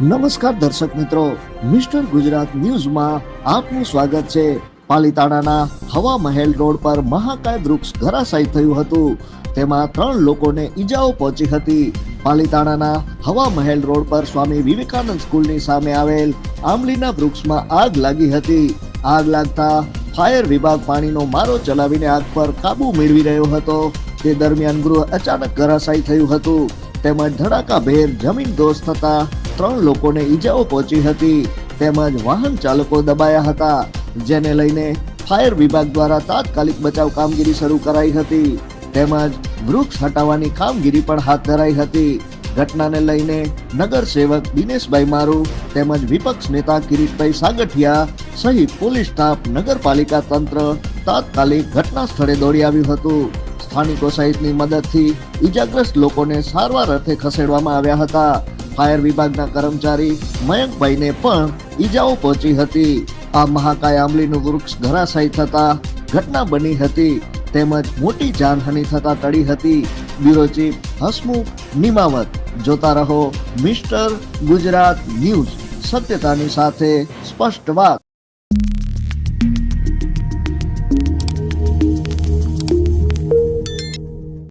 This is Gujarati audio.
નમસ્કાર દર્શક મિત્રો, મિસ્ટર ગુજરાત ન્યૂઝમાં આપનું સ્વાગત છે. પાલીતાણાના હવા મહેલ રોડ પર મહાકાય વૃક્ષ ધરાશાયી થયું હતું. તેમાં ત્રણ લોકોને ઈજાઓ પહોંચી હતી. પાલીતાણાના હવા મહેલ રોડ પર સ્વામી વિવેકાનંદ સ્કૂલની સામે આવેલ આંબલીના વૃક્ષમાં આગ લાગી હતી. આગ લાગતા ફાયર વિભાગ પાણીનો મારો ચલાવીને આગ પર કાબુ મેળવી રહ્યો હતો. તે દરમિયાન ગૃહ અચાનક ધરાશાયી થયું હતું. તેમજ ધડાકાભેર જમીન દોષ થતા ત્રણ લોકોને ઈજાઓ પહોંચી હતી. તેમજ વાહન ચાલકો દબાયા હતા, જેને લઈને ફાયર વિભાગ દ્વારા તાત્કાલિક બચાવ કામગીરી શરૂ કરાઈ હતી. તેમજ વૃક્ષ હટાવવાની કામગીરી પણ હાથ ધરાઈ હતી. ઘટનાને લઈને નગર સેવક દિનેશભાઈ મારુ તેમજ વિપક્ષ નેતા કિરીટભાઈ સાગઠિયા સહિત પોલીસ સ્ટાફ, નગરપાલિકા તંત્ર તાત્કાલિક ઘટના સ્થળે દોડી આવ્યું હતું. સ્થાનિકો સહિતની મદદથી ઈજાગ્રસ્ત લોકોને સારવાર અર્થે ખસેડવામાં આવ્યા હતા. ફાયર વિભાગના કર્મચારી મયંકભાઈને પણ ઈજાઓ પહોંચી હતી. આ મહાકાય આંબલીનું વૃક્ષ ધરાશાયી થતા ઘટના બની હતી. તેમજ મોટી જાનહાનિ થતા ટળી હતી. બ્યુરો ચીફ હસમુખ નિમાવત, જોતા રહો મિસ્ટર ગુજરાત ન્યૂઝ, સત્યતાની સાથે સ્પષ્ટ વાત.